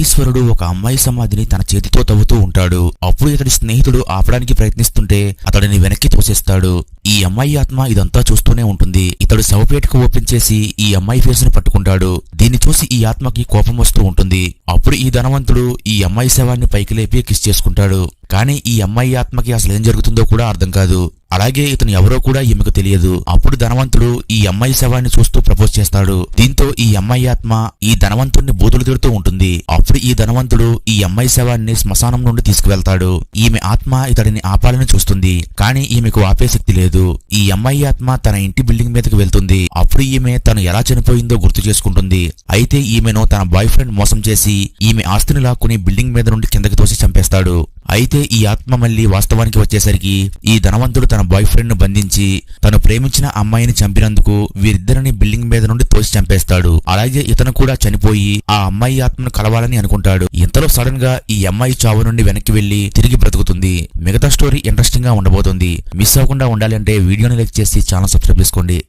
కోటీశ్వరుడు ఒక అమ్మాయి సమాధిని తన చేతితో తవ్వుతూ ఉంటాడు. అప్పుడు ఇతడి స్నేహితుడు ఆపడానికి ప్రయత్నిస్తుంటే అతడిని వెనక్కి తోసేస్తాడు. ఈ అమ్మాయి ఆత్మ ఇదంతా చూస్తూనే ఉంటుంది. ఇతడు శవపేటకు ఓపెన్ చేసి ఈ అమ్మాయి ఫేస్ను పట్టుకుంటాడు దీన్ని చూసి ఈ ఆత్మకి కోపం వస్తూ ఉంటుంది. అప్పుడు ఈ ధనవంతుడు ఈ అమ్మాయి శవాన్ని పైకి లేపి కిస్ చేసుకుంటాడు. కానీ ఈ అమ్మాయి ఆత్మకి అసలు ఏం జరుగుతుందో కూడా అర్థం కాదు. అలాగే ఇతను ఎవరో కూడా ఈమెకు తెలియదు. అప్పుడు ధనవంతుడు ఈ అమ్మాయి శవాన్ని చూస్తూ ప్రపోజ్ చేస్తాడు. దీంతో ఈ అమ్మాయి ఆత్మ ఈ ధనవంతుడిని బూతులు తిడుతూ ఉంటుంది. అప్పుడు ఈ ధనవంతుడు ఈ అమ్మాయి శవాన్ని శ్మశానం నుండి తీసుకువెళ్తాడు. ఈమె ఆత్మ ఇతడిని ఆపాలని చూస్తుంది. కానీ ఈమెకు ఆపే శక్తి లేదు. ఈ అమ్మాయి ఆత్మ తన ఇంటి బిల్డింగ్ మీదకి వెళ్తుంది. అప్పుడు ఈమె తను ఎలా చనిపోయిందో గుర్తు చేసుకుంటుంది. అయితే ఈమెను తన బాయ్ ఫ్రెండ్ మోసం చేసి ఈమె ఆస్తిని లాక్కుని బిల్డింగ్ మీద నుండి కిందకి తోసి చంపేస్తాడు. అయితే ఈ ఆత్మ మళ్ళీ వాస్తవానికి వచ్చేసరికి ఈ ధనవంతుడు తన బాయ్ ఫ్రెండ్ను బంధించి తను ప్రేమించిన అమ్మాయిని చంపినందుకు వీరిద్దరిని బిల్డింగ్ మీద నుండి తోసి చంపేస్తాడు. అలాగే ఇతను కూడా చనిపోయి ఆ అమ్మాయి ఆత్మను కలవాలని అనుకుంటాడు. ఇంతలో సడన్గా ఈ అమ్మాయి చావు నుండి వెనక్కి వెళ్ళి తిరిగి బ్రతుకుతుంది. మిగతా స్టోరీ ఇంట్రెస్టింగ్గా ఉండబోతుంది. మిస్ అవ్వకుండా ఉండాలంటే వీడియోని లైక్ చేసి ఛానల్ సబ్స్క్రైబ్ చేసుకోండి.